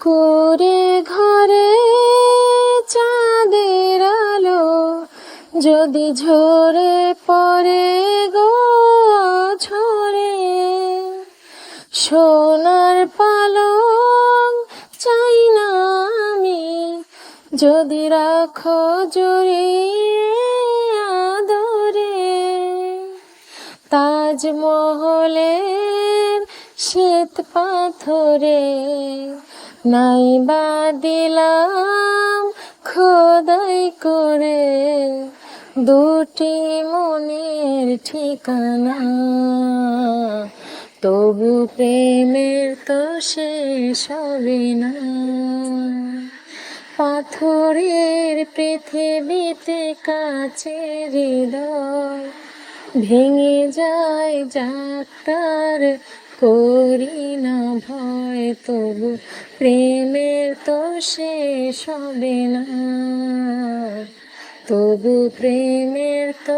করে ঘরে চাঁদের আলো, যদি ঝরে পড়ে গো ঝরে। সোনার পালং চাই না আমি, যদি রাখো জড়িয়ে আদরে। তাজমহলের শ্বেত পাথরে নাই বা দিলাম খোদাই করে দুটি মনের ঠিকানা। তবু প্রেমের তো শেষ হবে না। পাথরের পৃথিবীতে কাছে হৃদয় ভেঙে যায় যাত্রার করি না ভয় তবু প্রেমের তো শেষ হবে না। তবু প্রেমের তো